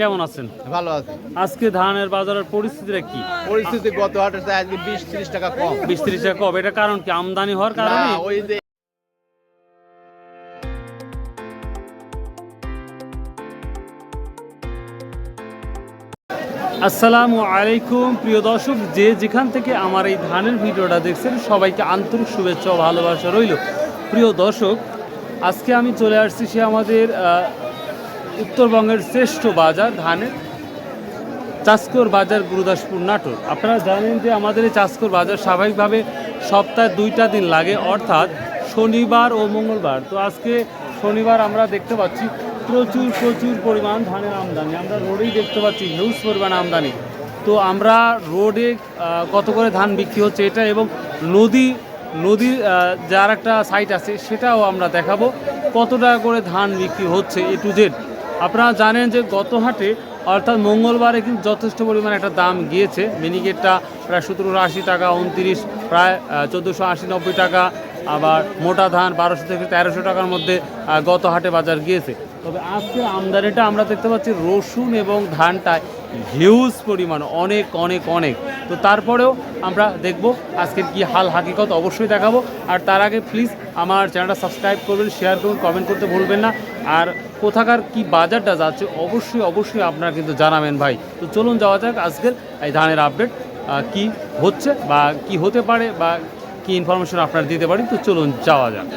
কেমন আছেন? ভালো আছে। আজকে ধানের বাজারের পরিস্থিতিটা কি? পরিস্থিতি গত হাটের চেয়ে আজকে বিশ ত্রিশ টাকা কম। বিশ ত্রিশ টাকা কম। এটা কারণ কি? আমদানি হওয়ার কারণে? ওই যে আসসালামু আলাইকুম প্রিয় দর্শক। যে যেখান থেকে আমার এই ধানের ভিডিওটা দেখছেন সবাইকে আন্তরিক শুভেচ্ছা ও ভালোবাসা রইল। প্রিয় দর্শক আজকে আমি চলে আসছি সে আমাদের উত্তরবঙ্গের শ্রেষ্ঠ বাজার ধানের চাষকর বাজার গুরুদাসপুর নাটোর। আপনারা জানেন যে আমাদের এই চাষকর বাজার স্বাভাবিকভাবে সপ্তাহে দুইটা দিন লাগে, অর্থাৎ শনিবার ও মঙ্গলবার। তো আজকে শনিবার আমরা দেখতে পাচ্ছি প্রচুর প্রচুর পরিমাণ ধানের আমদানি। আমরা রোডেই দেখতে পাচ্ছি হিউজ পরিমাণ আমদানি। তো আমরা রোডে কত করে ধান বিক্রি হচ্ছে এটা এবং নদী নদীর যার একটা সাইট আছে, সেটাও আমরা দেখাবো। কত টাকা করে ধান বিক্রি হচ্ছে এ টু জেড আপনারা জানেন যে গত হাটে অর্থাৎ মঙ্গলবারে কিন্তু যথেষ্ট পরিমাণে একটা দাম গিয়েছে। মিনিকেটটা প্রায় সতেরোশো আশি টাকা, উনত্রিশ, প্রায় চোদ্দোশো আশি, নব্বই টাকা, আবার মোটা ধান বারোশো থেকে তেরোশো টাকার মধ্যে গত হাটে বাজার গিয়েছে। তবে আজকে আমদানিটা আমরা দেখতে পাচ্ছি রসুন এবং ধানটায় হিউজ পরিমাণ, অনেক অনেক অনেক। তো তারপরেও আমরা দেখব আজকের কি হাল হাকিকত অবশ্যই দেখাবো। আর তার আগে প্লিজ আমার চ্যানেলটা সাবস্ক্রাইব করবেন শেয়ার করুন কমেন্ট করতে ভুলবেন না। আর কোথাকার কি বাজারটা যাচ্ছে অবশ্যই অবশ্যই আপনারা কিন্তু জানাবেন ভাই। তো চলুন যাওয়া যাক আজকের এই ধানের আপডেট কি হচ্ছে বা কি হতে পারে বা কি ইনফরমেশন আপনারা দিতে পারি তো চলুন যাওয়া যাক।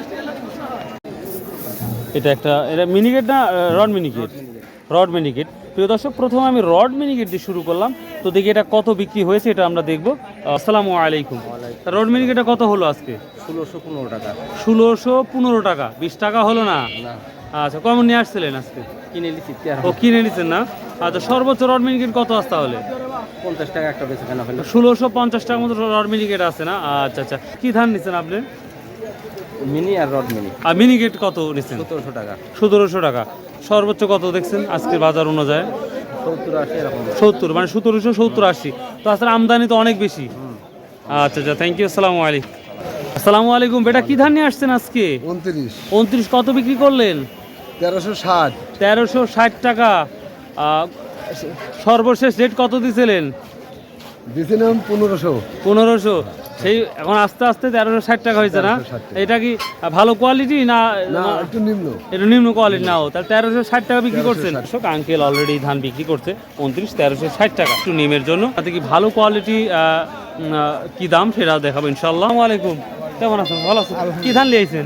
এটা একটা এটা মিনিকেট না রড মিনিকেট রড মিনিকেট প্রিয় দর্শক প্রথমে আমি রড মিনিকেট দিয়ে শুরু করলাম। তো দেখি এটা কত বিক্রি হয়েছে এটা আমরা দেখব। আসসালামু আলাইকুম। রড মিনিকেটটা কত হলো আজকে? ষোলোশো পনেরো টাকা। ষোলোশো পনেরো টাকা। বিশ টাকা হলো না? আচ্ছা কমন নিয়ে আসছিলেন আজকে? কিনে নিচ্ছি ও কিনে নিচ্ছেন না? আচ্ছা সর্বোচ্চ রড মিনিকেট কত আসতে তাহলে? পঞ্চাশ টাকা একটা বেশি কেনা হলো। ষোলোশো পঞ্চাশ টাকার মতো রড মিনিকেট আছে না? আচ্ছা আচ্ছা। কী ধান নিচ্ছেন আপনি? মিনি আর রড মিনি। আর মিনিকেট কত নিচ্ছেন সতেরোশো টাকা। সতেরোশো টাকা। সর্বোচ্চ কত দেখছেন আজকের বাজার অনুযায়ী? সত্তর মানে সতেরোশো সত্তর আশি। তো আসলে আমদানি তো অনেক বেশি। আচ্ছা আচ্ছা থ্যাংক ইউ আসসালামু আলাইকুম। আসসালামু আলাইকুম বেটা কি ধান নিয়ে আসছেন আজকে? উনত্রিশ। উনত্রিশ কত বিক্রি করলেন? তেরোশো ষাট। তেরোশো ষাট টাকা। সর্বশেষ রেট কত দিয়েছিলেন দিয়েছিলাম পনেরোশো। পনেরোশো। সেই এখন আস্তে আস্তে তেরোশো ষাট টাকা হয়েছে না? এটা কি ভালো কোয়ালিটি না না একটু নিম্ন। এটা নিম্ন কোয়ালিটি নাও তাহলে তেরোশো ষাট টাকা বিক্রি করছেন? দর্শক আঙ্কেল অলরেডি ধান বিক্রি করছে উনত্রিশ তেরোশো ষাট টাকা। একটু নিমের জন্য। তাতে কি ভালো কোয়ালিটি কি দাম সেটা দেখাবো ইনশাল্লাহ আলাইকুম। কেমন আছেন? ভালো আছেন? কি ধান লিয়েছেন?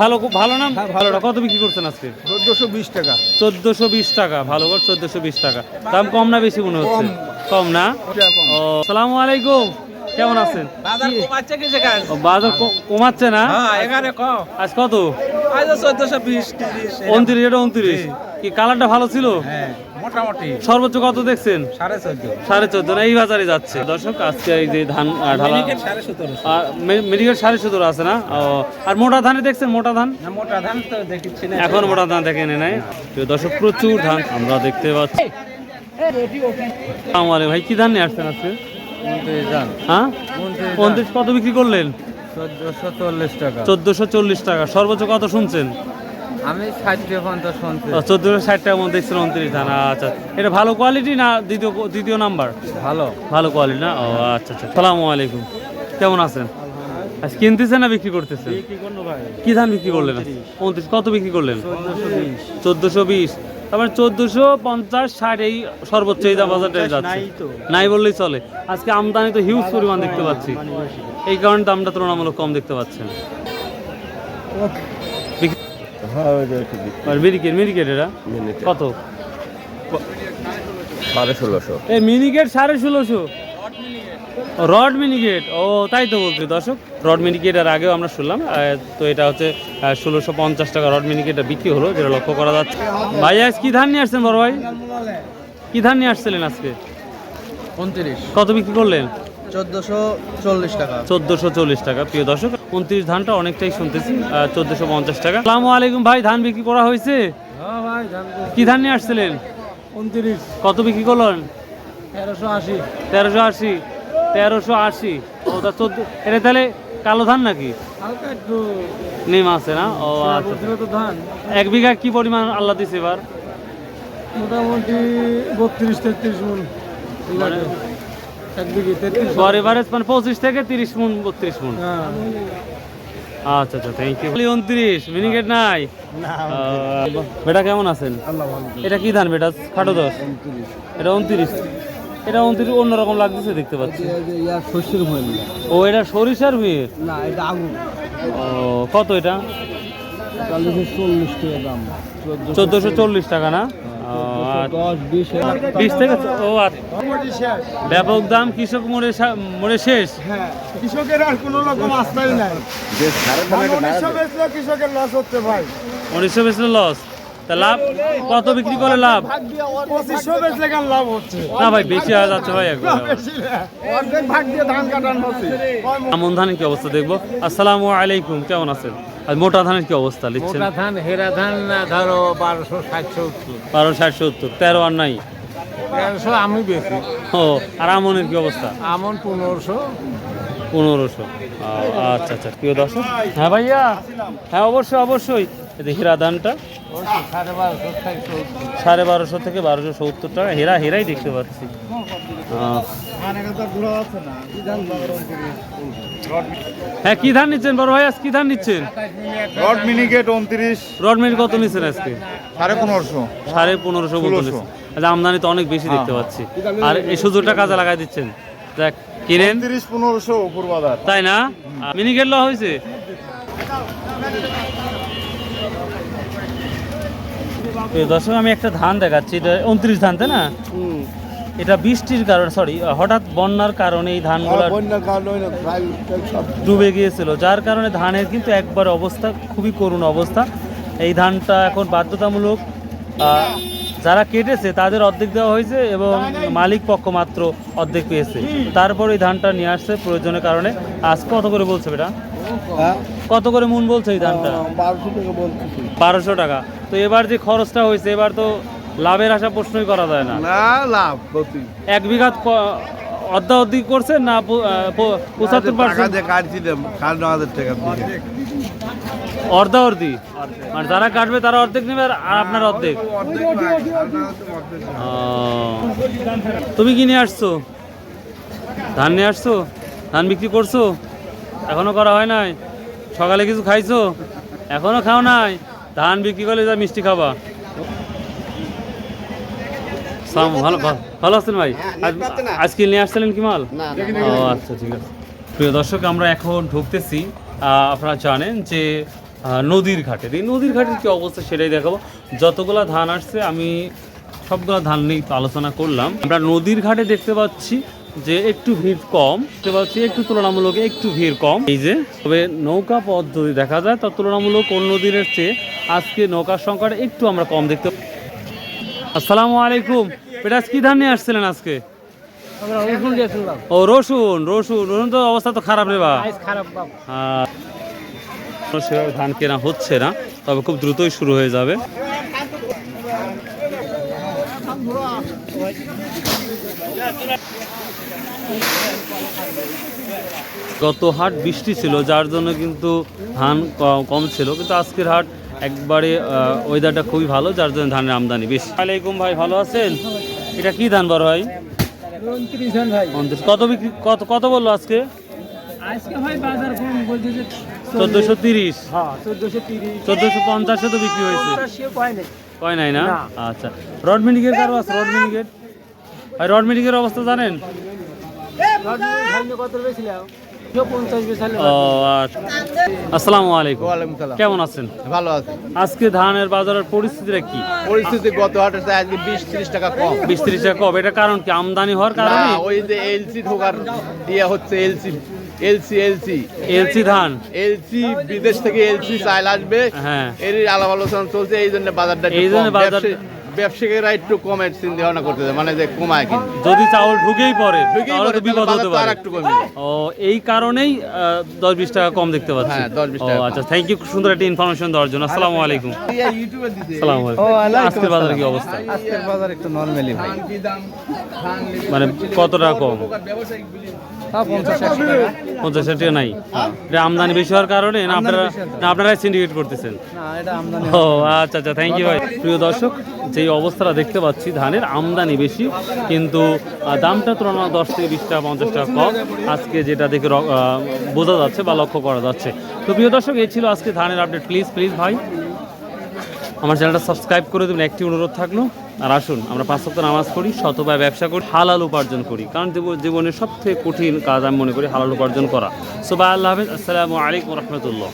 ভালো খুব ভালো নাম? ভালোটা কত বিক্রি করছেন আজকে? চোদ্দোশো বিশ টাকা। চোদ্দোশো বিশ টাকা ভালো করে চোদ্দোশো বিশ টাকা। দাম কম না বেশি মনে হচ্ছে? কম। না? ও সালামু আলাইকুম। কেমন আছেন বাজার কমাচ্ছে বাজার না হ্যাঁ এখানে কম আজ কত আজ চোদ্দশো বিশ তিরিশ উনত্রিশ এটা উনত্রিশ কি কালারটা ভালো ছিল হ্যাঁ মোটামুটি সর্বোচ্চ কত দেখছেন সাড়ে চোদ্দ সাড়ে চোদ্দ না এই বাজারে যাচ্ছে দর্শক আজকে এই যে ধান ঢালা আর মেডিকেল সাড়ে সতেরো আছে না ও, আর মোটা ধানে দেখছেন মোটা ধান মোটা ধান তো না এখন মোটা ধান দেখে নে নাই দর্শক প্রচুর ধান আমরা দেখতে পাচ্ছি আমার ভাই কি ধান নিয়ে আসছেন আজকে হ্যাঁ? উনত্রিশ কত বিক্রি করলেন? চোদ্দোশো চল্লিশ টাকা। সর্বোচ্চ কত শুনছেন? আমি ষাট চোদ্দোশো ষাট টাকার মধ্যে দেখছেন উনত্রিশ ধান। আচ্ছা এটা ভালো কোয়ালিটি না দ্বিতীয় দ্বিতীয় নাম্বার? ভালো। ভালো কোয়ালিটি না? ও আচ্ছা আচ্ছা। সালামু আলাইকুম। কেমন আছেন? আজ কিনতেছেন না বিক্রি করতেছেন? কি ধান বিক্রি করলেন? উনত্রিশ কত বিক্রি করলেন? চোদ্দোশো বিশ। তারপরে চোদ্দোশো পঞ্চাশ ষাট এই সর্বোচ্চ এই বাজারটা যাচ্ছে। নাই বললেই চলে। আজকে আমদানি তো হিউজ পরিমাণ দেখতে পাচ্ছি। এই কারণে দামটা তুলনামূলক কম দেখতে পাচ্ছেন। বিক্রি- আর মিনিকেট মিনিকেট এরা কত? সাড়ে ষোলোশো। এই মিনিকেট সাড়ে ষোলোশো। রড মিনিকেট ও তাই তো বলছি দর্শক রড মিনিকেট এর আগেও আমরা শুনলাম তো এটা হচ্ছে ষোলোশো পঞ্চাশ টাকা রড মিনিকেটটা বিক্রি হলো যেটা লক্ষ্য করা যাচ্ছে। ভাই আজ কি ধান নিয়ে আসছেন বড় ভাই? কি ধান নিয়ে আসছিলেন আজকে? উনত্রিশ কত বিক্রি করলেন? চোদ্দোশো চল্লিশ টাকা। চোদ্দোশো চল্লিশ টাকা প্রিয় দর্শক উনত্রিশ ধানটা অনেকটাই শুনতেছি চোদ্দোশো পঞ্চাশ টাকা। সালামু আলাইকুম ভাই ধান বিক্রি করা হয়েছে? হ্যাঁ কি ধান নিয়ে আসছিলেন? উনত্রিশ কত বিক্রি করলেন? তেরোশো আশি। তেরোশো আশি। তেরোশো আশি। ও তা চোদ্দ এটা তাহলে কালো ধান নাকি? নেম আছে না? ও আচ্ছা। তো ধান। এক বিঘা কি পরিমাণ আল্লাহ দিছে এবার? মোটামুটি বত্রিশ তেত্রিশ মন মানে এভারেজ মানে পঁচিশ থেকে তিরিশ মন বত্রিশ মন। হ্যাঁ। আচ্ছা আচ্ছা থ্যাংক ইউ উনত্রিশ মিনিকেট নাই? বেটা কেমন আছেন? এটা কি ধান বেটা? খাটো দশ? এটা উনত্রিশ। এটা উনত্রিশ অন্যরকম লাগতেছে দেখতে পাচ্ছি। ও এটা সরিষার ভিড় না এটা আগুন। ও কত এটা? চল্লিশ চল্লিশ টাকা দাম। চোদ্দোশো চল্লিশ টাকা না? ও। বিশ বিশ থেকে ও আর ব্যাপক দাম কৃষক মোড়ে সা- মোড়ে শেষ? হ্যাঁ কৃষকের আর কোনো রকম আস্থাই নাই। কৃষকের লস হচ্ছে ভাই। উনিশশো বেচলে লস তা লাভ? কত বিক্রি করে লাভ? পঁচিশশো বেচলে কেন লাভ হচ্ছে? না ভাই বেশি হয়ে যাচ্ছে ভাই একবার বেশি না। অর্ধেক ভাগ দিয়ে ধান কাটান হচ্ছে আমন ধানের কি অবস্থা দেখব? আসসালামু আলাইকুম কেমন আছেন? আর মোটা ধানের কি অবস্থা লিখছেন? মোটা ধান হেরা ধান না ধরো বারোশো ষাটশো বারো ষাট সত্তর তেরো আর নাই? তেরোশো আমি বেশি ও আর আমনের কি অবস্থা? আমন পনেরোশো। পনেরোশো। আচ্ছা আচ্ছা প্রিয় দর্শক। হ্যাঁ ভাইয়া। হ্যাঁ অবশ্যই অবশ্যই। এই যে হীরা ধানটা সাড়ে বারোশো থেকে বারোশো সত্তর টাকা। হেরা হেরাই দেখতে পাচ্ছি। হ্যাঁ কি ধান নিচ্ছেন বড় ভাই? আজ কি ধান নিচ্ছেন? রড মিনিকেট উনত্রিশ। রডমেন্ট কত নিচ্ছেন আজকে? সাড়ে পনেরোশো। সাড়ে পনেরোশো। আচ্ছা আমদানি তো অনেক বেশি দেখতে পাচ্ছি। আর এই সুযোগটা কাজে লাগাই দিচ্ছেন? দেখ কিনেন। তিরিশ পনেরোশো তাই না? মিনিকেট ল হয়েছে? প্রিয় দর্শক আমি একটা ধান দেখাচ্ছি। এটা উনত্রিশ ধান তাই না? এটা বৃষ্টির কারণে সরি হঠাৎ বন্যার কারণে এই ধানগুলো সব ডুবে গিয়েছিল যার কারণে ধানের কিন্তু একবার অবস্থা খুবই করুণ অবস্থা। এই ধানটা এখন বাধ্যতামূলক যারা কেটেছে তাদের অর্ধেক দেওয়া হয়েছে এবং মালিক পক্ষ মাত্র অর্ধেক পেয়েছে। তারপর এই ধানটা নিয়ে আসছে প্রয়োজনের কারণে। আজ কত করে বলছে বেটা? হ্যাঁ কত করে মন বলছে এই ধানটা বারোশো টাকা বলতেছি। বারোশো টাকা। তো এবার যে খরচটা হয়েছে এবার তো লাভের আশা প্রশ্নই করা যায় না। না লাভ এক বিঘা অর্ধা অর্ধি করছে না পঁচাত্তর পার্সেন্ট? কাটছি সাড়ে ন হাজার টাকা অর্ধা অর্ধি মানে যারা কাটবে তারা অর্ধেক নেবে আর আপনার অর্ধেক। তুমি কি নিয়ে আসছো? ধান নিয়ে আসছো? ধান বিক্রি করছ? এখনও করা হয় নাই? সকালে কিছু খাইছো? এখনও খাও নাই? ধান বিক্রি করলে যা মিষ্টি খাবা। ভালো ভালো- ভালো আছেন ভাই? আজকে নিয়ে আসছিলেন কি মাল? ও আচ্ছা ঠিক আছে। প্রিয় দর্শক আমরা এখন ঢুকতেছি। আপনারা জানেন যে নদীর ঘাটের এই নদীর ঘাটের কি অবস্থা সেটাই দেখাবো। যতগুলা ধান আসছে আমি সবগুলো ধান নিয়ে আলোচনা করলাম। আমরা নদীর ঘাটে দেখতে পাচ্ছি যে একটু ভিড় কম দেখতে পাচ্ছি একটু তুলনামূলক একটু ভিড় কম। এই যে তবে নৌকা পদ্ধতি দেখা যায় তার তুলনামূলক অন্য দিনের চেয়ে আজকে নৌকার সংখ্যাটা একটু আমরা কম দেখতে আসসালামু আলাইকুম। এটা কি ধান নিয়ে আসছিলেন আজকে? ও রসুন রসুন রসুন তো অবস্থা তো খারাপ রে বা আহ, সেভাবে ধান কেনা হচ্ছে না তবে খুব দ্রুতই শুরু হয়ে যাবে। গত হাট বৃষ্টি ছিল যার জন্য কিন্তু ধান কম ছিল। কিন্তু আজকের হাট একবারে ওয়েদারটা খুবই ভালো যার জন্য ধানের আমদানি বেশি। আলাইকুম ভাই ভালো আছেন? এটা কি ধান বড় ভাই। কত বিক্রি কত কত বলল আজকে? চোদ্দোশো তিরিশ। হ্যাঁ চোদ্দশো পঞ্চাশে তো বিক্রি হয়েছে। কয় নাই। না। আচ্ছা। রড মিনিকের কারও আছে? রড মিনিকের ভাই রড মিনিকের অবস্থা জানেন? আসসালামু আলাইকুম। কেমন আছেন? ভালো আছে। আজকে ধানের বাজারের পরিস্থিতিটা কি? পরিস্থিতি গত হাটের আজকে বিশ ত্রিশ টাকা কম। বিশ ত্রিশ টাকা কম। এটা কারণ কি? আমদানি হওয়ার না কারণে? ওই যে এলসি ঢোকার ইয়ে হচ্ছে এলসি এলসি এলসি। এলসি ধান? এলসি বিদেশ থেকে এলসি চাইল আসবে। হ্যাঁ। এর আলাপ আলোচনা চলছে এই জন্য বাজারটা এই জন্য। বাজার- ব্যবসায়ীরা একটু কমের চিন্তা ভাবনা করতেছে মানে যে কমায় কিন্তু যদি চাউল ঢুকেই পড়ে ঢুকেই তাহলে পড়ে, বিপদ তাহলে হতে তো পারে। আরেকটু কমে যায়। ও এই কারণেই দশ বিশ টাকা কম দেখতে পাচ্ছি। হ্যাঁ, 10-20 ও টাকা কম। আচ্ছা থ্যাংক ইউ সুন্দর একটা ইনফরমেশন দেওয়ার জন্য। আসসালামু আলাইকুম। আসসালামু আলাইকুম। আজকের বাজারে কি অবস্থা? আজকের বাজার একটু নর্মালি ভাই। মানে কত টাকা কম? হ্যাঁ পঞ্চাশ একশো টাকা। পঞ্চাশ ষাট টাকা নাই? এটা আমদানি বেশি হওয়ার কারণে না আপনারা না আপনারাই সিন্ডিকেট করতেছেন? না এটা আমদানি ও আচ্ছা আচ্ছা থ্যাংক ইউ ভাই। প্রিয় দর্শক যেই অবস্থাটা দেখতে পাচ্ছি, ধানের আমদানি বেশি, কিন্তু দামটা তুলনা দশ থেকে বিশ টাকা, পঞ্চাশ টাকা কম। আজকে যেটা দেখে বোঝা যাচ্ছে বা লক্ষ্য করা যাচ্ছে। তো প্রিয় দর্শক, এই ছিল আজকে ধানের আপডেট। প্লিজ প্লিজ ভাই, আমার চ্যানেলটা সাবস্ক্রাইব করে দেবেন। একটি অনুরোধ থাকল, আর আসুন, আমরা পাঁচ সপ্তাহ নামাজ পড়ি শতভাবে ব্যবসা করি, হালাল উপার্জন করি। কারণ জীব- জীবনের সবথেকে কঠিন কাজ আমি মনে করি হালাল উপার্জন করা। সো বাই আল্লাহ হাফেজ। আসসালামু আলাইকুম রহমতুল্লাহ।